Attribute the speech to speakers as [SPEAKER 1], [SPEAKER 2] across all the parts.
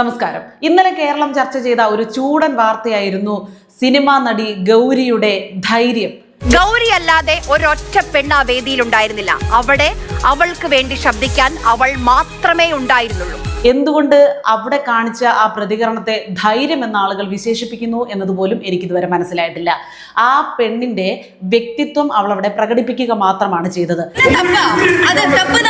[SPEAKER 1] നമസ്കാരം. ഇന്നലെ കേരളം ചർച്ച ചെയ്ത ഒരു ചൂടൻ വാർത്തയായിരുന്നു സിനിമാ നടി ഗൗരിയുടെ ധൈര്യം.
[SPEAKER 2] ഗൗരി അല്ലാതെ ഒരൊറ്റ പെണ്ണ് ആ വേദിയിലുണ്ടായിരുന്നില്ല. അവിടെ അവൾക്ക് വേണ്ടി ശബ്ദിക്കാൻ അവൾ മാത്രമേ ഉണ്ടായിരുന്നുള്ളൂ.
[SPEAKER 1] എന്തുകൊണ്ട് അവിടെ കാണിച്ച ആ പ്രതികരണത്തെ ധൈര്യം എന്ന ആളുകൾ വിശേഷിപ്പിക്കുന്നു എന്നതുപോലും എനിക്കിതുവരെ മനസ്സിലായിട്ടില്ല. ആ പെണ്ണിന്റെ വ്യക്തിത്വം അവൾ അവിടെ പ്രകടിപ്പിക്കുക മാത്രമാണ് ചെയ്തത്.
[SPEAKER 3] അത് തപ്പ്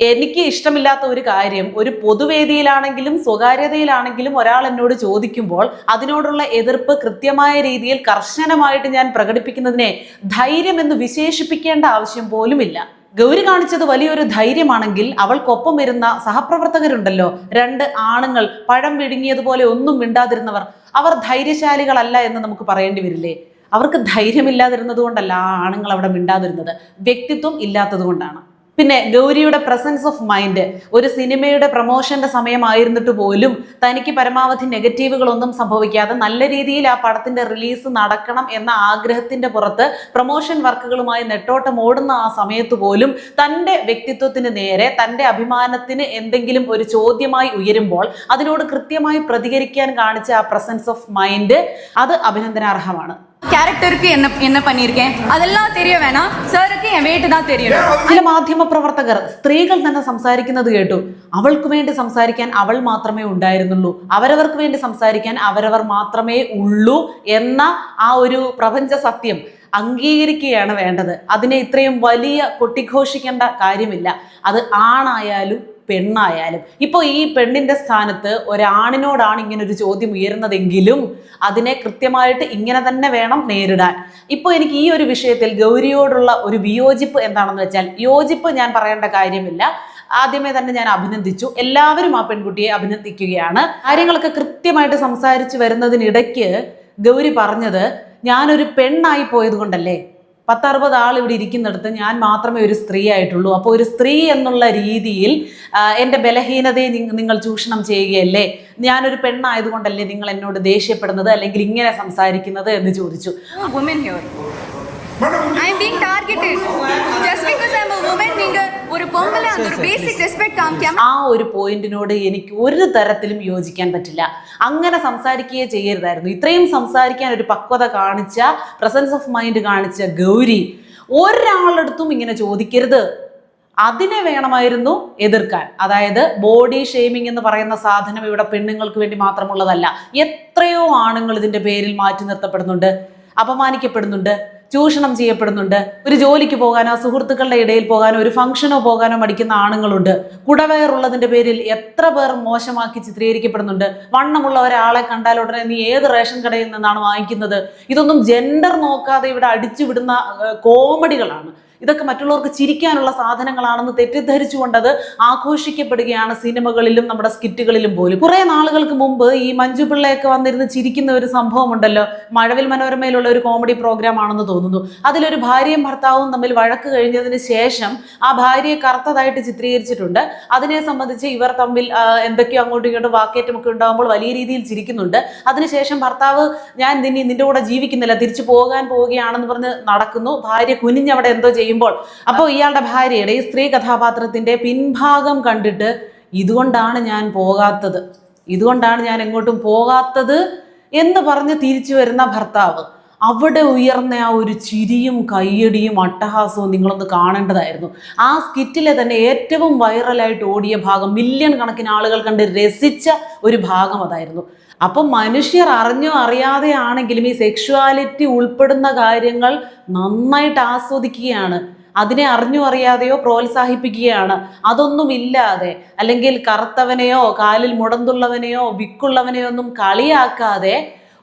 [SPEAKER 1] എനിക്ക് ഇഷ്ടമില്ലാത്ത ഒരു കാര്യം ഒരു പൊതുവേദിയിലാണെങ്കിലും സ്വകാര്യതയിലാണെങ്കിലും ഒരാൾ എന്നോട് ചോദിക്കുമ്പോൾ അതിനോടുള്ള എതിർപ്പ് കൃത്യമായ രീതിയിൽ കർശനമായിട്ട് ഞാൻ പ്രകടിപ്പിക്കുന്നതിനെ ധൈര്യം എന്ന് വിശേഷിപ്പിക്കേണ്ട ആവശ്യം പോലുമില്ല. ഗൗരി കാണിച്ചത് വലിയൊരു ധൈര്യമാണെങ്കിൽ അവൾക്കൊപ്പം വരുന്ന സഹപ്രവർത്തകരുണ്ടല്ലോ. രണ്ട് ആണുങ്ങൾ പഴം വിഴുങ്ങിയതുപോലെ ഒന്നും മിണ്ടാതിരുന്നവർ. അവർ ധൈര്യശാലികളല്ല എന്ന് നമുക്ക് പറയേണ്ടി വരില്ലേ? അവർക്ക് ധൈര്യമില്ലാതിരുന്നത് കൊണ്ടല്ല ആ ആണുങ്ങൾ അവിടെ മിണ്ടാതിരുന്നത്. വ്യക്തിത്വം ഇല്ലാത്തത് കൊണ്ടാണ്. പിന്നെ ഗൗരിയുടെ പ്രസൻസ് ഓഫ് മൈൻഡ് ഒരു സിനിമയുടെ പ്രൊമോഷന്റെ സമയമായിരുന്നിട്ട് പോലും തനിക്ക് പരമാവധി നെഗറ്റീവുകളൊന്നും സംഭവിക്കാതെ നല്ല രീതിയിൽ ആ പടത്തിന്റെ റിലീസ് നടക്കണം എന്ന ആഗ്രഹത്തിന്റെ പുറത്ത് പ്രൊമോഷൻ വർക്കുകളുമായി നെട്ടോട്ടം ഓടുന്ന ആ സമയത്ത് പോലും തന്റെ വ്യക്തിത്വത്തിന് നേരെ തന്റെ അഭിമാനത്തിന് എന്തെങ്കിലും ഒരു ചോദ്യമായി ഉയരുമ്പോൾ അതിനോട് കൃത്യമായി പ്രതികരിക്കാൻ കാണിച്ച ആ പ്രസൻസ് ഓഫ് മൈൻഡ് അത് അഭിനന്ദനാർഹമാണ്.
[SPEAKER 3] கேரக்டருக்கு என்ன என்ன பண்ணியிருக்கேன் அதெல்லாம் தெரிய வேணாம் சாருக்கு என் வெயிட் தான் தெரியணும்
[SPEAKER 1] ചില മാധ്യമ പ്രവർത്തകർ സ്ത്രീകൾ തന്നെ സംസാരിക്കുന്നത് കേട്ടു അവൾക്ക് വേണ്ടി സംസാരിക്കാൻ അവൾ മാത്രമേ ഉണ്ടായിരുന്നുള്ളൂ അവരവർക്ക് വേണ്ടി സംസാരിക്കാൻ അവരവർ മാത്രമേ ഉള്ളൂ എന്ന ആ ഒരു പ്രപഞ്ച സത്യം അംഗീകരിക്കുകയാണ് വേണ്ടത്. അതിനെ ഇത്രയും വലിയ കൊട്ടിഘോഷിക്കേണ്ട കാര്യമില്ല. അത് ആണായാലും പെണ്ണായാലും. ഇപ്പോൾ ഈ പെണ്ണിന്റെ സ്ഥാനത്ത് ഒരാണിനോടാണ് ഇങ്ങനെ ഒരു ചോദ്യം ഉയരുന്നതെങ്കിലും അതിനെ കൃത്യമായിട്ട് ഇങ്ങനെ തന്നെ വേണം നേരിടാൻ. ഇപ്പോൾ എനിക്ക് ഈ ഒരു വിഷയത്തിൽ ഗൗരിയോടുള്ള ഒരു വിയോജിപ്പ് എന്താണെന്ന് വെച്ചാൽ യോജിപ്പ് ഞാൻ പറയേണ്ട കാര്യമില്ല. ആദ്യമേ തന്നെ ഞാൻ അഭിനന്ദിച്ചു. എല്ലാവരും ആ പെൺകുട്ടിയെ അഭിനന്ദിക്കുകയാണ്. കാര്യങ്ങളൊക്കെ കൃത്യമായിട്ട് സംസാരിച്ചു വരുന്നതിനിടയ്ക്ക് ഗൗരി പറഞ്ഞത് ഞാനൊരു പെണ്ണായി പോയത് കൊണ്ടല്ലേ പത്തറുപത് ആൾ ഇവിടെ ഇരിക്കുന്നിടത്ത് ഞാൻ മാത്രമേ ഒരു സ്ത്രീ ആയിട്ടുള്ളൂ. അപ്പോൾ ഒരു സ്ത്രീ എന്നുള്ള രീതിയിൽ എന്റെ ബലഹീനതയെ നിങ്ങൾ ചൂഷണം ചെയ്യുകയല്ലേ? ഞാനൊരു പെണ്ണായതുകൊണ്ടല്ലേ നിങ്ങൾ എന്നോട് ദേഷ്യപ്പെടുന്നത് അല്ലെങ്കിൽ ഇങ്ങനെ സംസാരിക്കുന്നത് എന്ന് ചോദിച്ചു.
[SPEAKER 3] I'm being targeted. Just because I'm a woman, ഒരു പെർമല ഒരു ബേസിക് റെസ്പെക്ട് കാണിക്കാം
[SPEAKER 1] ആ ഒരു പോയിന്റിനോട് എനിക്ക് ഒരു തരത്തിലും യോജിക്കാൻ പറ്റില്ല. അങ്ങനെ സംസാരിക്കുകയേ ചെയ്യരുതായിരുന്നു. ഇത്രയും സംസാരിക്കാൻ ഒരു പക്വത കാണിച്ച പ്രസൻസ് ഓഫ് മൈൻഡ് കാണിച്ച ഗൗരി ഒരാളടുത്തും ഇങ്ങനെ ചോദിക്കരുത്. അതിനെ വേണമായിരുന്നു എതിർക്കാൻ. അതായത് ബോഡി ഷെയ്മിങ് എന്ന് പറയുന്ന സാധനം ഇവിടെ പെണ്ണുങ്ങൾക്ക് വേണ്ടി മാത്രമുള്ളതല്ല. എത്രയോ ആണുങ്ങൾ ഇതിന്റെ പേരിൽ മാറ്റി നിർത്തപ്പെടുന്നുണ്ട് അപമാനിക്കപ്പെടുന്നുണ്ട്. ചൂഷണം ചെയ്യപ്പെടുന്നുണ്ട്. ഒരു ജോലിക്ക് പോകാനോ സുഹൃത്തുക്കളുടെ ഇടയിൽ പോകാനോ ഒരു ഫംഗ്ഷനോ പോകാനോ മടിക്കുന്ന ആണുങ്ങളുണ്ട്. കുടവയറുള്ളതിന്റെ പേരിൽ എത്ര പേർ മോശമാക്കി ചിത്രീകരിക്കപ്പെടുന്നുണ്ട്. വണ്ണമുള്ള ഒരാളെ കണ്ടാൽ ഉടനെ നീ ഏത് റേഷൻ കടയിൽ നിന്നാണ് വാങ്ങിക്കുന്നത്? ഇതൊന്നും ജെൻഡർ നോക്കാതെ ഇവിടെ അടിച്ചുവിടുന്ന കോമഡികളാണ്. ഇതൊക്കെ മറ്റുള്ളവർക്ക് ചിരിക്കാനുള്ള സാധനങ്ങളാണെന്ന് തെറ്റിദ്ധരിച്ചുകൊണ്ടത് ആഘോഷിക്കപ്പെടുകയാണ് സിനിമകളിലും നമ്മുടെ സ്കിറ്റുകളിലും പോലും. കുറെ നാളുകൾക്ക് മുമ്പ് ഈ മഞ്ജു പിള്ളയൊക്കെ വന്നിരുന്ന് ചിരിക്കുന്ന ഒരു സംഭവം ഉണ്ടല്ലോ മഴവിൽ മനോരമയിലുള്ള ഒരു കോമഡി പ്രോഗ്രാം ആണെന്ന് തോന്നുന്നു. അതിലൊരു ഭാര്യയും ഭർത്താവും തമ്മിൽ വഴക്ക് കഴിഞ്ഞതിന് ശേഷം ആ ഭാര്യയെ കറുത്തതായിട്ട് ചിത്രീകരിച്ചിട്ടുണ്ട്. അതിനെ സംബന്ധിച്ച് ഇവർ തമ്മിൽ എന്തൊക്കെയോ അങ്ങോട്ടും ഇങ്ങോട്ടും വാക്കേറ്റമൊക്കെ ഉണ്ടാകുമ്പോൾ വലിയ രീതിയിൽ ചിരിക്കുന്നുണ്ട്. അതിനുശേഷം ഭർത്താവ് ഞാൻ നിന്നെ നിന്റെ കൂടെ ജീവിക്കുന്നില്ല തിരിച്ചു പോകാൻ പോവുകയാണെന്ന് പറഞ്ഞ് നടക്കുന്നു. ഭാര്യ കുനിഞ്ഞവിടെ എന്തോ ചെയ്യുമ്പോൾ അപ്പോൾ ഇയാളുടെ ഭാര്യയുടെ ഈ സ്ത്രീ കഥാപാത്രത്തിന്റെ പിൻഭാഗം കണ്ടിട്ട് ഇതുകൊണ്ടാണ് ഞാൻ പോകാത്തത്. ഇതുകൊണ്ടാണ് ഞാൻ എങ്ങോട്ടും പോകാത്തത് എന്ന് പറഞ്ഞ് തിരിച്ചു വരുന്ന ഭർത്താവ്. അവിടെ ഉയർന്ന ആ ഒരു ചിരിയും കയ്യടിയും അട്ടഹാസവും നിങ്ങളൊന്ന് കാണേണ്ടതായിരുന്നു. ആ സ്കിറ്റിലെ തന്നെ ഏറ്റവും വൈറലായിട്ട് ഓടിയ ഭാഗം മില്യൺ കണക്കിന് ആളുകൾ കണ്ട് രസിച്ച ഒരു ഭാഗം അതായിരുന്നു. അപ്പം മനുഷ്യർ അറിഞ്ഞോ അറിയാതെയാണെങ്കിലും ഈ സെക്ഷുവാലിറ്റി ഉൾപ്പെടുന്ന കാര്യങ്ങൾ നന്നായിട്ട് ആസ്വദിക്കുകയാണ്. അതിനെ അറിഞ്ഞോ അറിയാതെയോ പ്രോത്സാഹിപ്പിക്കുകയാണ്. അതൊന്നുമില്ലാതെ അല്ലെങ്കിൽ കറുത്തവനെയോ കാലിൽ മുടന്തുള്ളവനെയോ വിക്കുള്ളവനെയോ ഒന്നും കളിയാക്കാതെ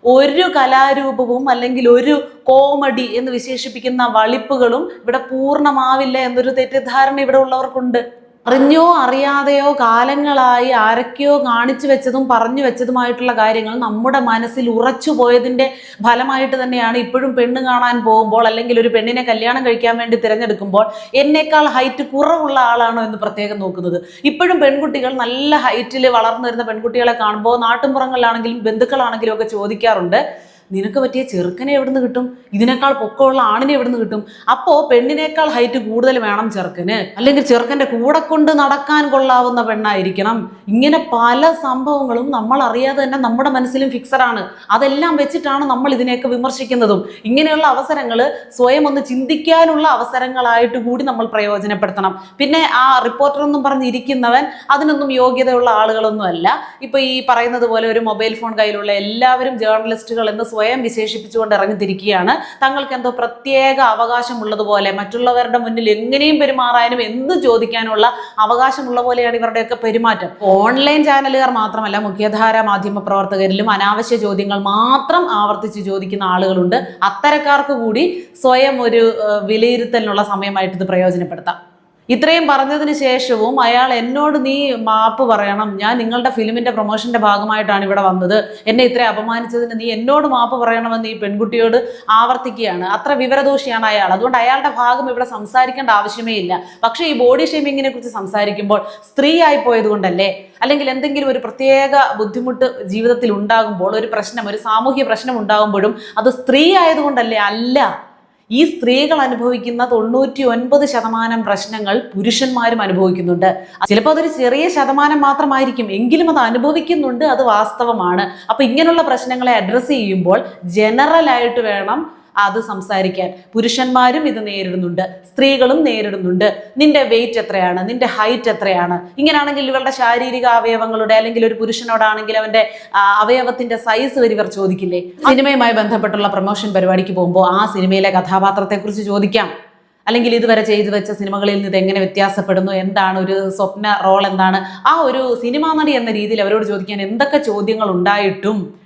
[SPEAKER 1] ഒരു കലാരൂപവും അല്ലെങ്കിൽ ഒരു കോമഡി എന്ന് വിശേഷിപ്പിക്കുന്ന വളിപ്പുകളും ഇവിടെ പൂർണമാവില്ല എന്നൊരു തെറ്റിദ്ധാരണ ഇവിടെ ഉള്ളവർക്കുണ്ട്. അറിഞ്ഞോ അറിയാതെയോ കാലങ്ങളായി ആരൊക്കെയോ കാണിച്ചു വെച്ചതും പറഞ്ഞു വെച്ചതുമായിട്ടുള്ള കാര്യങ്ങൾ നമ്മുടെ മനസ്സിൽ ഉറച്ചു പോയതിന്റെ ഫലമായിട്ട് തന്നെയാണ് ഇപ്പോഴും പെണ്ണ് കാണാൻ പോകുമ്പോൾ അല്ലെങ്കിൽ ഒരു പെണ്ണിനെ കല്യാണം കഴിക്കാൻ വേണ്ടി തിരഞ്ഞെടുക്കുമ്പോൾ എന്നേക്കാൾ ഹൈറ്റ് കുറവുള്ള ആളാണോ എന്ന് പ്രത്യേകം നോക്കുന്നത്. ഇപ്പോഴും പെൺകുട്ടികൾ നല്ല ഹൈറ്റിൽ വളർന്നു വരുന്ന പെൺകുട്ടികളെ കാണുമ്പോൾ നാട്ടിൻപുറങ്ങളിലാണെങ്കിലും ബന്ധുക്കളാണെങ്കിലും ഒക്കെ ചോദിക്കാറുണ്ട് നിനക്ക് പറ്റിയ ചെറുക്കനെ എവിടുന്ന് കിട്ടും? ഇതിനേക്കാൾ പൊക്കമുള്ള ആണിനെ എവിടുന്ന് കിട്ടും? അപ്പോൾ പെണ്ണിനേക്കാൾ ഹൈറ്റ് കൂടുതൽ വേണം ചെറുക്കന്. അല്ലെങ്കിൽ ചെറുക്കന്റെ കൂടെ കൊണ്ട് നടക്കാൻ കൊള്ളാവുന്ന പെണ്ണായിരിക്കണം. ഇങ്ങനെ പല സംഭവങ്ങളും നമ്മൾ അറിയാതെ തന്നെ നമ്മുടെ മനസ്സിലും ഫിക്സഡാണ് അതെല്ലാം വെച്ചിട്ടാണ് നമ്മൾ ഇതിനെയൊക്കെ വിമർശിക്കുന്നതും. ഇങ്ങനെയുള്ള അവസരങ്ങൾ സ്വയം ഒന്ന് ചിന്തിക്കാനുള്ള അവസരങ്ങളായിട്ട് കൂടി നമ്മൾ പ്രയോജനപ്പെടുത്തണം. പിന്നെ ആ റിപ്പോർട്ടർ എന്നും പറഞ്ഞിരിക്കുന്നവൻ അതിനൊന്നും യോഗ്യതയുള്ള ആളുകളൊന്നും അല്ല ഇപ്പൊ ഈ പറയുന്നത് പോലെ ഒരു മൊബൈൽ ഫോൺ കയ്യിലുള്ള എല്ലാവരും ജേർണലിസ്റ്റുകൾ എന്ന് വിശേഷിപ്പിച്ചുകൊണ്ട് ഇറങ്ങിത്തിരിക്കുകയാണ്. തങ്ങൾക്ക് എന്തോ പ്രത്യേക അവകാശമുള്ളതുപോലെ മറ്റുള്ളവരുടെ മുന്നിൽ എങ്ങനെയും പെരുമാറാനും എന്ത് ചോദിക്കാനുള്ള അവകാശമുള്ള പോലെയാണ് ഇവരുടെയൊക്കെ പെരുമാറ്റം. ഓൺലൈൻ ചാനലുകാർ മാത്രമല്ല മുഖ്യധാര മാധ്യമ പ്രവർത്തകരിലും അനാവശ്യ ചോദ്യങ്ങൾ മാത്രം ആവർത്തിച്ച് ചോദിക്കുന്ന ആളുകളുണ്ട്. അത്തരക്കാർക്ക് കൂടി സ്വയം ഒരു വിലയിരുത്തലിനുള്ള സമയമായിട്ട് ഇത് പ്രയോജനപ്പെടുത്താം. ഇത്രയും പറഞ്ഞതിന് ശേഷവും അയാൾ എന്നോട് നീ മാപ്പ് പറയണം. ഞാൻ നിങ്ങളുടെ ഫിലിമിന്റെ പ്രൊമോഷന്റെ ഭാഗമായിട്ടാണ് ഇവിടെ വന്നത്. എന്നെ ഇത്ര അപമാനിച്ചതിന് നീ എന്നോട് മാപ്പ് പറയണമെന്ന് ഈ പെൺകുട്ടിയോട് ആവർത്തിക്കുകയാണ്. അത്ര വിവരദോഷിയാണ് അയാൾ. അതുകൊണ്ട് അയാളുടെ ഭാഗം ഇവിടെ സംസാരിക്കേണ്ട ആവശ്യമേ ഇല്ല. പക്ഷേ ഈ ബോഡി ഷേമിങ്ങിനെ കുറിച്ച് സംസാരിക്കുമ്പോൾ സ്ത്രീ ആയി പോയതുകൊണ്ടല്ലേ? അല്ലെങ്കിൽ എന്തെങ്കിലും ഒരു പ്രത്യേക ബുദ്ധിമുട്ട് ജീവിതത്തിൽ ഉണ്ടാകുമ്പോൾ ഒരു പ്രശ്നം ഒരു സാമൂഹ്യ പ്രശ്നം ഉണ്ടാകുമ്പോഴും അത് സ്ത്രീ ആയതുകൊണ്ടല്ലേ അല്ല. ഈ സ്ത്രീകൾ അനുഭവിക്കുന്ന തൊണ്ണൂറ്റി ഒൻപത് ശതമാനം പ്രശ്നങ്ങൾ പുരുഷന്മാരും അനുഭവിക്കുന്നുണ്ട്. ചിലപ്പോൾ അതൊരു ചെറിയ ശതമാനം മാത്രമായിരിക്കും. എങ്കിലും അത് അനുഭവിക്കുന്നുണ്ട് അത് വാസ്തവമാണ്. അപ്പൊ ഇങ്ങനെയുള്ള പ്രശ്നങ്ങളെ അഡ്രസ്സ് ചെയ്യുമ്പോൾ ജനറൽ ആയിട്ട് വേണം അത് സംസാരിക്കാൻ. പുരുഷന്മാരും ഇത് നേരിടുന്നുണ്ട്. സ്ത്രീകളും നേരിടുന്നുണ്ട്. നിന്റെ വെയിറ്റ് എത്രയാണ്? നിന്റെ ഹൈറ്റ് എത്രയാണ്? ഇങ്ങനെയാണെങ്കിൽ ഇവരുടെ ശാരീരിക അവയവങ്ങളുടെ അല്ലെങ്കിൽ ഒരു പുരുഷനോടാണെങ്കിൽ അവന്റെ അവയവത്തിന്റെ സൈസ് വരെ ഇവർ ചോദിക്കില്ലേ? സിനിമയുമായി ബന്ധപ്പെട്ടുള്ള പ്രൊമോഷൻ പരിപാടിക്ക് പോകുമ്പോൾ ആ സിനിമയിലെ കഥാപാത്രത്തെക്കുറിച്ച് ചോദിക്കാം. അല്ലെങ്കിൽ ഇതുവരെ ചെയ്തു വെച്ച സിനിമകളിൽ നിന്ന് എങ്ങനെ വ്യത്യാസപ്പെടുന്നു? എന്താണ് ഒരു സ്വപ്ന റോൾ എന്താണ്? ആ ഒരു സിനിമാ നടി എന്ന രീതിയിൽ അവരോട് ചോദിക്കാൻ എന്തൊക്കെ ചോദ്യങ്ങൾ ഉണ്ടായിട്ടും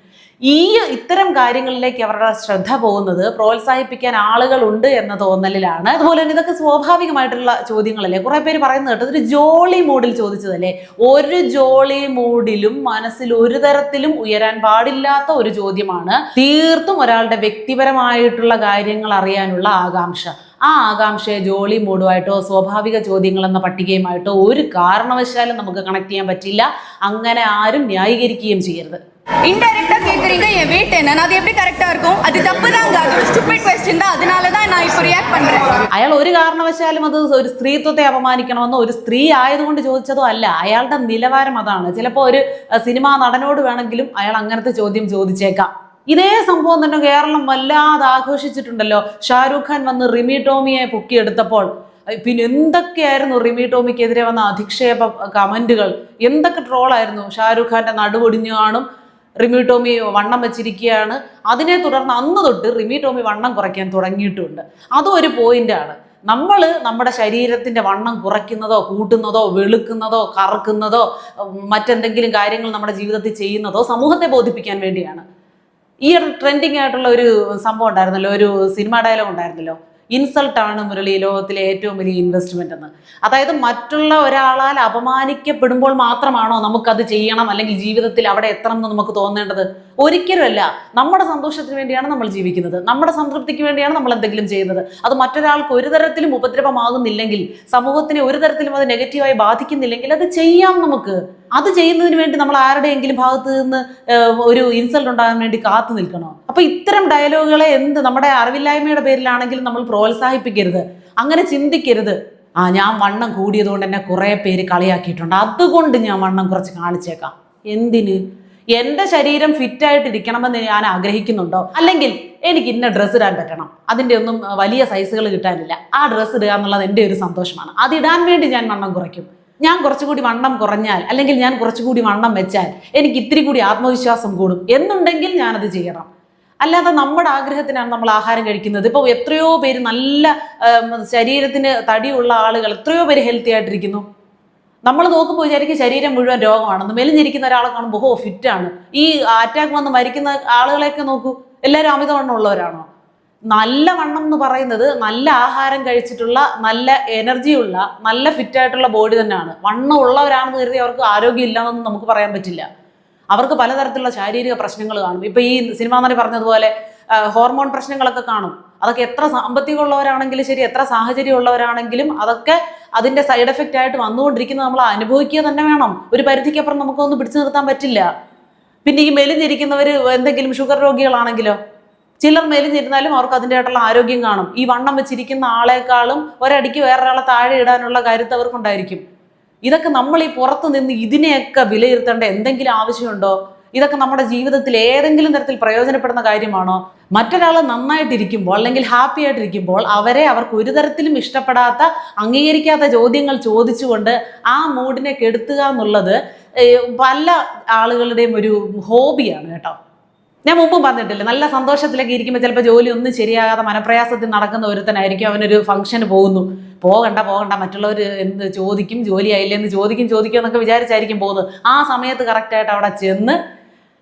[SPEAKER 1] ഈ ഇത്തരം കാര്യങ്ങളിലേക്ക് അവരുടെ ശ്രദ്ധ പോകുന്നത് പ്രോത്സാഹിപ്പിക്കാൻ ആളുകളുണ്ട് എന്ന തോന്നലിലാണ്. അതുപോലെ തന്നെ ഇതൊക്കെ സ്വാഭാവികമായിട്ടുള്ള ചോദ്യങ്ങളല്ലേ? കുറെ പേര് പറയുന്നത് കേട്ടത് ഒരു ജോളി മൂഡിൽ ചോദിച്ചതല്ലേ? ഒരു ജോളി മൂഡിലും മനസ്സിൽ ഒരു തരത്തിലും ഉയരാൻ പാടില്ലാത്ത ഒരു ചോദ്യമാണ്. തീർത്തും ഒരാളുടെ വ്യക്തിപരമായിട്ടുള്ള കാര്യങ്ങൾ അറിയാനുള്ള ആകാംക്ഷ. ആ ആകാംക്ഷയെ ജോളി മൂഡുമായിട്ടോ സ്വാഭാവിക ചോദ്യങ്ങൾ എന്ന പട്ടികയുമായിട്ടോ ഒരു കാരണവശാലും നമുക്ക് കണക്ട് ചെയ്യാൻ പറ്റില്ല. അങ്ങനെ ആരും ന്യായീകരിക്കുകയും ചെയ്യരുത്.
[SPEAKER 3] இன்டைரக்டா கேக்குறீங்க என் வெயிட் என்னன்னு அது எப்படி கரெக்டா இருக்கும் அது தப்பு தாங்க அது ஒரு ஸ்டூபிட் கொஸ்டின் தான் அதனால தான் நான் இப்போ ரியாக்ட் பண்றேன்
[SPEAKER 1] അയാൾ ഒരു കാരണവശാലും അത് ഒരു സ്ത്രീത്വത്തെ അപമാനിക്കണമെന്നോ ഒരു സ്ത്രീ ആയതുകൊണ്ട് ചോദിച്ചതോ അല്ല അയാളുടെ നിലവാരം അതാണ് ചിലപ്പോൾ ഒരു അഹ്, സിനിമാ നടനോട് വേണമെങ്കിലും അയാൾ അങ്ങനത്തെ ചോദ്യം ചോദിച്ചേക്കാം ഇതേ സംഭവം തന്നെ കേരളം വല്ലാതെ ആഘോഷിച്ചിട്ടുണ്ടല്ലോ ഷാരൂഖ് ഖാൻ വന്ന് റിമി ടോമിയെ പൊക്കിയെടുത്തപ്പോൾ അഹ് പിന്നെ എന്തൊക്കെയായിരുന്നു റിമി ടോമിക്കെതിരെ വന്ന അധിക്ഷേപ കമന്റുകൾ എന്തൊക്കെ ട്രോളായിരുന്നു ഷാരൂഖ് ഖാന്റെ നടുവൊടിഞ്ഞു കാണും റിമി ടോമി വണ്ണം വെച്ചിരിക്കുകയാണ്. അതിനെ തുടർന്ന് അന്ന് തൊട്ട് റിമി ടോമി വണ്ണം കുറയ്ക്കാൻ തുടങ്ങിയിട്ടുണ്ട്. അതും ഒരു പോയിന്റാണ് നമ്മൾ നമ്മുടെ ശരീരത്തിന്റെ വണ്ണം കുറയ്ക്കുന്നതോ കൂട്ടുന്നതോ വെളുക്കുന്നതോ കറക്കുന്നതോ മറ്റെന്തെങ്കിലും കാര്യങ്ങൾ നമ്മുടെ ജീവിതത്തിൽ ചെയ്യുന്നതോ സമൂഹത്തെ ബോധിപ്പിക്കാൻ വേണ്ടിയാണ്. ഈ ട്രെൻഡിങ് ആയിട്ടുള്ള ഒരു സംഭവം ഉണ്ടായിരുന്നല്ലോ ഒരു സിനിമ ഡയലോഗ് ഉണ്ടായിരുന്നല്ലോ. ഇൻസൾട്ട് ആണ് മുരളി ലോകത്തിലെ ഏറ്റവും വലിയ ഇൻവെസ്റ്റ്മെന്റ് എന്ന്. അതായത് മറ്റുള്ള ഒരാളാൽ അപമാനിക്കപ്പെടുമ്പോൾ മാത്രമാണോ നമുക്കത് ചെയ്യണം? അല്ലെങ്കിൽ ജീവിതത്തിൽ അവിടെ എത്തണം എന്ന് നമുക്ക് തോന്നേണ്ടത്? ഒരിക്കലുമല്ല. നമ്മുടെ സന്തോഷത്തിന് വേണ്ടിയാണ് നമ്മൾ ജീവിക്കുന്നത്. നമ്മുടെ സംതൃപ്തിക്ക് വേണ്ടിയാണ് നമ്മൾ എന്തെങ്കിലും ചെയ്യുന്നത്. അത് മറ്റൊരാൾക്ക് ഒരു തരത്തിലും ഉപദ്രവമാകുന്നില്ലെങ്കിൽ സമൂഹത്തിനെ ഒരു തരത്തിലും അത് നെഗറ്റീവായി ബാധിക്കുന്നില്ലെങ്കിൽ അത് ചെയ്യാം നമുക്ക്. അത് ചെയ്യുന്നതിന് വേണ്ടി നമ്മൾ ആരുടെയെങ്കിലും ഭാഗത്ത് നിന്ന് ഒരു ഇൻസൾട്ട് ഉണ്ടാകാൻ വേണ്ടി കാത്തു നിൽക്കണോ? അപ്പൊ ഇത്തരം ഡയലോഗുകളെ എന്ത് നമ്മുടെ അറിവില്ലായ്മയുടെ പേരിലാണെങ്കിലും നമ്മൾ പ്രോത്സാഹിപ്പിക്കരുത്. അങ്ങനെ ചിന്തിക്കരുത്. ആ ഞാൻ വണ്ണം കൂടിയതുകൊണ്ട് എന്നെ കുറെ പേര് കളിയാക്കിയിട്ടുണ്ട്. അതുകൊണ്ട് ഞാൻ വണ്ണം കുറച്ച് കാണിച്ചേക്കാം. എന്തിന്? എന്റെ ശരീരം ഫിറ്റ് ആയിട്ടിരിക്കണമെന്ന് ഞാൻ ആഗ്രഹിക്കുന്നുണ്ടോ? അല്ലെങ്കിൽ എനിക്ക് ഇന്ന ഡ്രസ്സ് ഇടാൻ പറ്റണം. അതിന്റെ ഒന്നും വലിയ സൈസുകൾ കിട്ടാനില്ല. ആ ഡ്രസ്സ് ഇടുക എന്നുള്ളത് എന്റെ ഒരു സന്തോഷമാണ്. അതിടാൻ വേണ്ടി ഞാൻ വണ്ണം കുറയ്ക്കും. ഞാൻ കുറച്ചുകൂടി വണ്ണം കുറഞ്ഞാൽ അല്ലെങ്കിൽ ഞാൻ കുറച്ചുകൂടി വണ്ണം വെച്ചാൽ എനിക്ക് ഇത്തിരി കൂടി ആത്മവിശ്വാസം കൂടും എന്നുണ്ടെങ്കിൽ ഞാനത് ചെയ്യണം. അല്ലാതെ നമ്മുടെ ആഗ്രഹത്തിനാണ് നമ്മൾ ആഹാരം കഴിക്കുന്നത്. ഇപ്പോൾ എത്രയോ പേര് നല്ല ശരീരത്തിന് തടിയുള്ള ആളുകൾ എത്രയോ പേര് ഹെൽത്തി ആയിട്ടിരിക്കുന്നു. നമ്മൾ നോക്കുമ്പോൾ വിചാരിക്കും ശരീരം മുഴുവൻ രോഗമാണെന്ന്. മെലിഞ്ഞിരിക്കുന്ന ഒരാളെ കാണുമ്പോൾ ഓ ഫിറ്റാണ് ഈ അറ്റാക്ക് വന്ന് മരിക്കുന്ന ആളുകളെയൊക്കെ നോക്കൂ. എല്ലാവരും അമിതവണ്ണം ഉള്ളവരാണോ നല്ല വണ്ണം എന്ന് പറയുന്നത് നല്ല ആഹാരം കഴിച്ചിട്ടുള്ള നല്ല എനർജിയുള്ള നല്ല ഫിറ്റ് ആയിട്ടുള്ള ബോഡി തന്നെയാണ്. വണ്ണം ഉള്ളവരാണെന്ന് കരുതി അവർക്ക് ആരോഗ്യം ഇല്ലാന്നൊന്നും നമുക്ക് പറയാൻ പറ്റില്ല. അവർക്ക് പലതരത്തിലുള്ള ശാരീരിക പ്രശ്നങ്ങൾ കാണും. ഇപ്പൊ ഈ സിനിമാ നടി പറഞ്ഞതുപോലെ ഹോർമോൺ പ്രശ്നങ്ങളൊക്കെ കാണും. അതൊക്കെ എത്ര സാമ്പത്തികമുള്ളവരാണെങ്കിലും ശരി എത്ര സാഹചര്യം ഉള്ളവരാണെങ്കിലും അതൊക്കെ അതിന്റെ സൈഡ് എഫക്റ്റ് ആയിട്ട് വന്നുകൊണ്ടിരിക്കുന്നത് നമ്മൾ അനുഭവിക്കുക തന്നെ വേണം. ഒരു പരിധിക്കപ്പുറം നമുക്കൊന്നും പിടിച്ചു നിർത്താൻ പറ്റില്ല. പിന്നെ ഈ മെലിഞ്ഞിരിക്കുന്നവർ എന്തെങ്കിലും ഷുഗർ രോഗികളാണെങ്കിലോ ചിലർ മെലിഞ്ഞിരുന്നാലും അവർക്ക് അതിന്റെതായിട്ടുള്ള ആരോഗ്യം കാണും. ഈ വണ്ണം വെച്ചിരിക്കുന്ന ആളെക്കാളും ഒരടിക്ക് വേറൊരാളെ താഴെ ഇടാനുള്ള കരുത്ത് അവർക്കുണ്ടായിരിക്കും. ഇതൊക്കെ നമ്മൾ ഈ പുറത്ത് നിന്ന് ഇതിനെയൊക്കെ വിലയിരുത്തേണ്ട എന്തെങ്കിലും ആവശ്യമുണ്ടോ? ഇതൊക്കെ നമ്മുടെ ജീവിതത്തിൽ ഏതെങ്കിലും തരത്തിൽ പ്രയോജനപ്പെടുന്ന കാര്യമാണോ? മറ്റൊരാൾ നന്നായിട്ടിരിക്കുമ്പോൾ അല്ലെങ്കിൽ ഹാപ്പി ആയിട്ടിരിക്കുമ്പോൾ അവരെ അവർക്ക് ഒരു തരത്തിലും ഇഷ്ടപ്പെടാത്ത അംഗീകരിക്കാത്ത ചോദ്യങ്ങൾ ചോദിച്ചുകൊണ്ട് ആ മൂഡിനെ കെടുത്തുക എന്നുള്ളത് പല ആളുകളുടെയും ഒരു ഹോബിയാണ് കേട്ടോ. ഞാൻ മുമ്പും പറഞ്ഞിട്ടില്ലേ നല്ല സന്തോഷത്തിലൊക്കെ ഇരിക്കുമ്പോൾ ചിലപ്പോൾ ജോലി ഒന്നും ശരിയാകാതെ മനപ്രയാസത്തിൽ നടക്കുന്ന ഒരുത്തനായിരിക്കും അവനൊരു ഫംഗ്ഷന് പോകുന്നു. പോകണ്ട പോകണ്ട മറ്റുള്ളവർ എന്ത് ചോദിക്കും ജോലി ആയില്ലേ എന്ന് ചോദിക്കും ചോദിക്കും എന്നൊക്കെ വിചാരിച്ചായിരിക്കും പോകുന്നത്. ആ സമയത്ത് കറക്റ്റായിട്ട് അവിടെ ചെന്ന്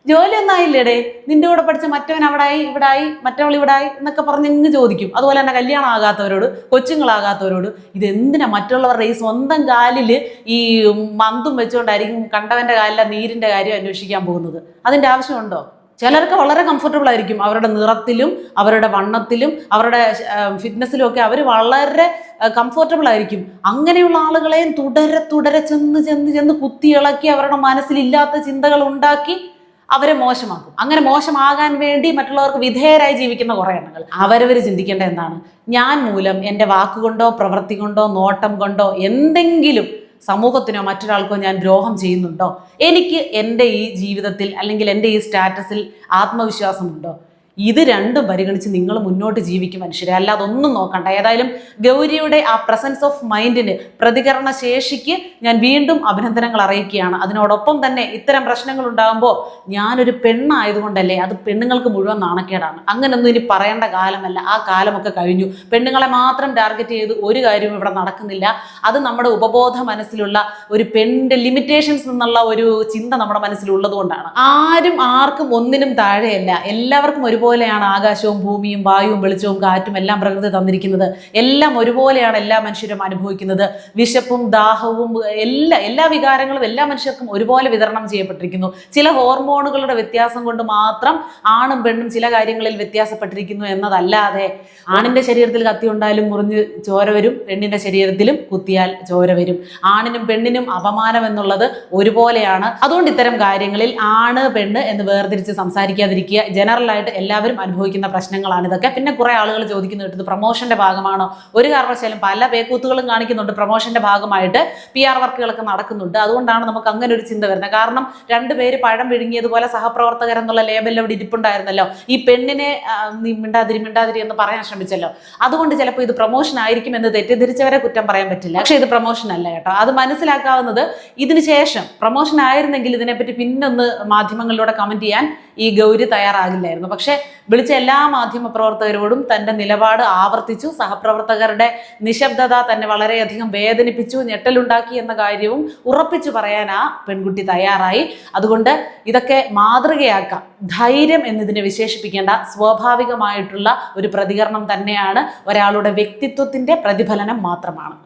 [SPEAKER 1] ജോലിയൊന്നും ആയില്ലേടേ നിന്റെ കൂടെ പഠിച്ച മറ്റവൻ അവിടെ ആയി ഇവിടെ ആയി മറ്റവൾ ഇവിടെ ആയി എന്നൊക്കെ പറഞ്ഞ് ഇങ്ങ് ചോദിക്കും. അതുപോലെ തന്നെ കല്യാണം ആകാത്തവരോട് കൊച്ചുങ്ങളാകാത്തവരോട് ഇത് എന്തിനാ മറ്റുള്ളവരുടെ ഈ സ്വന്തം കാലിൽ ഈ മന്തും വെച്ചുകൊണ്ടായിരിക്കും കണ്ടവന്റെ കാലിലെ നീരിന്റെ കാര്യം അന്വേഷിക്കാൻ പോകുന്നത്? അതിന്റെ ആവശ്യമുണ്ടോ? ചിലർക്ക് വളരെ കംഫർട്ടബിൾ ആയിരിക്കും അവരുടെ നിറത്തിലും അവരുടെ വണ്ണത്തിലും അവരുടെ ഫിറ്റ്നസ്സിലും ഒക്കെ അവർ വളരെ കംഫർട്ടബിൾ ആയിരിക്കും. അങ്ങനെയുള്ള ആളുകളെയും തുടരെ തുടരെ ചെന്ന് ചെന്ന് ചെന്ന് കുത്തി ഇളക്കി അവരുടെ മനസ്സിലില്ലാത്ത ചിന്തകൾ ഉണ്ടാക്കി അവരെ മോശമാക്കും. അങ്ങനെ മോശമാകാൻ വേണ്ടി മറ്റുള്ളവർക്ക് വിധേയരായി ജീവിക്കുന്ന കുറേ എണ്ണങ്ങൾ. അവരവർ ചിന്തിക്കേണ്ട എന്താണ്? ഞാൻ മൂലം എന്റെ വാക്കുകൊണ്ടോ പ്രവൃത്തി കൊണ്ടോ നോട്ടം കൊണ്ടോ എന്തെങ്കിലും സമൂഹത്തിനോ മറ്റൊരാൾക്കോ ഞാൻ ദ്രോഹം ചെയ്യുന്നുണ്ടോ? എനിക്ക് എന്റെ ഈ ജീവിതത്തിൽ അല്ലെങ്കിൽ എന്റെ ഈ സ്റ്റാറ്റസിൽ ആത്മവിശ്വാസമുണ്ടോ? ഇത് രണ്ടും പരിഗണിച്ച് നിങ്ങൾ മുന്നോട്ട് ജീവിക്കും മനുഷ്യരെ. അല്ലാതെ ഒന്നും നോക്കണ്ട. ഏതായാലും ഗൗരിയുടെ ആ പ്രസൻസ് ഓഫ് മൈൻഡിന് പ്രതികരണ ശേഷിക്ക് ഞാൻ വീണ്ടും അഭിനന്ദനങ്ങൾ അറിയിക്കുകയാണ്. അതിനോടൊപ്പം തന്നെ ഇത്തരം പ്രശ്നങ്ങൾ ഉണ്ടാകുമ്പോൾ ഞാനൊരു പെണ്ണായതുകൊണ്ടല്ലേ അത് പെണ്ണുങ്ങൾക്ക് മുഴുവൻ നാണക്കേടാണ്. അങ്ങനൊന്നും ഇനി പറയേണ്ട കാലമല്ല. ആ കാലമൊക്കെ കഴിഞ്ഞു. പെണ്ണുങ്ങളെ മാത്രം ടാർഗറ്റ് ചെയ്ത് ഒരു കാര്യവും ഇവിടെ നടക്കുന്നില്ല. അത് നമ്മുടെ ഉപബോധ മനസ്സിലുള്ള ഒരു പെണ്ണിന്റെ ലിമിറ്റേഷൻസ് എന്നുള്ള ഒരു ചിന്ത നമ്മുടെ മനസ്സിലുള്ളത് കൊണ്ടാണ്. ആരും ആർക്കും ഒന്നിനും താഴെയല്ല. എല്ലാവർക്കും ഒരുപോലെയാണ് ആകാശവും ഭൂമിയും വായുവും വെളിച്ചവും കാറ്റും എല്ലാം പ്രകൃതി തന്നിരിക്കുന്നത്. എല്ലാം ഒരുപോലെയാണ് എല്ലാ മനുഷ്യരും അനുഭവിക്കുന്നത്. വിശപ്പും ദാഹവും എല്ലാ എല്ലാ വികാരങ്ങളും എല്ലാ മനുഷ്യർക്കും ഒരുപോലെ വിതരണം ചെയ്യപ്പെട്ടിരിക്കുന്നു. ചില ഹോർമോണുകളുടെ വ്യത്യാസം കൊണ്ട് മാത്രം ആണും പെണ്ണും ചില കാര്യങ്ങളിൽ വ്യത്യാസപ്പെട്ടിരിക്കുന്നു എന്നതല്ലാതെ ആണിന്റെ ശരീരത്തിൽ കത്തി ഉണ്ടായാലും മുറിഞ്ഞ് ചോര വരും പെണ്ണിന്റെ ശരീരത്തിലും കുത്തിയാൽ ചോര വരും. ആണിനും പെണ്ണിനും അപമാനം എന്നുള്ളത് ഒരുപോലെയാണ്. അതുകൊണ്ട് ഇത്തരം കാര്യങ്ങളിൽ ആണ് പെണ്ണ് എന്ന് വേർതിരിച്ച് സംസാരിക്കാതിരിക്കുക. ജനറൽ ആയിട്ട് എല്ലാവരും അനുഭവിക്കുന്ന പ്രശ്നങ്ങളാണ്. ഇതൊക്കെ പിന്നെ കുറേ ആളുകൾ ചോദിക്കുന്നു കേട്ടത് പ്രൊമോഷന്റെ ഭാഗമാണോ? ഒരു കാരണവശാലും പല പേക്കൂത്തുകളും കാണിക്കുന്നുണ്ട്. പ്രൊമോഷന്റെ ഭാഗമായിട്ട് പി ആർ വർക്കുകളൊക്കെ നടക്കുന്നുണ്ട്. അതുകൊണ്ടാണ് നമുക്ക് അങ്ങനെ ഒരു ചിന്ത വരുന്നത്. കാരണം രണ്ടുപേര് പഴം വിഴുങ്ങിയതുപോലെ സഹപ്രവർത്തകർ എന്നുള്ള ലേബലിൽ അവിടെ ഇരിപ്പുണ്ടായിരുന്നല്ലോ. ഈ പെണ്ണിനെ മിണ്ടാതിരി മിണ്ടാതിരി എന്ന് പറയാൻ ശ്രമിച്ചല്ലോ. അതുകൊണ്ട് ചിലപ്പോൾ ഇത് പ്രൊമോഷൻ ആയിരിക്കും എന്ന് തെറ്റിദ്ധരിച്ചവരെ കുറ്റം പറയാൻ പറ്റില്ല. പക്ഷേ ഇത് പ്രൊമോഷൻ അല്ല കേട്ടോ. അത് മനസ്സിലാക്കാവുന്നത് ഇതിന് ശേഷം. പ്രൊമോഷൻ ആയിരുന്നെങ്കിൽ ഇതിനെപ്പറ്റി പിന്നൊന്ന് മാധ്യമങ്ങളിലൂടെ കമന്റ് ചെയ്യാൻ ഈ ഗൗരി തയ്യാറാകില്ലായിരുന്നു. പക്ഷേ വിളിച്ച എല്ലാ മാധ്യമ പ്രവർത്തകരോടും തന്റെ നിലപാട് ആവർത്തിച്ചു. സഹപ്രവർത്തകരുടെ നിശബ്ദത തന്നെ വളരെയധികം വേദനിപ്പിച്ചു ഞെട്ടലുണ്ടാക്കി എന്ന കാര്യവും ഉറപ്പിച്ചു പറയാൻ ആ പെൺകുട്ടി തയ്യാറായി. അതുകൊണ്ട് ഇതൊക്കെ മാതൃകയാക്കാം. ധൈര്യം എന്നതിനെ വിശേഷിപ്പിക്കേണ്ട സ്വാഭാവികമായിട്ടുള്ള ഒരു പ്രതികരണം തന്നെയാണ് ഒരാളുടെ വ്യക്തിത്വത്തിന്റെ പ്രതിഫലനം മാത്രമാണ്.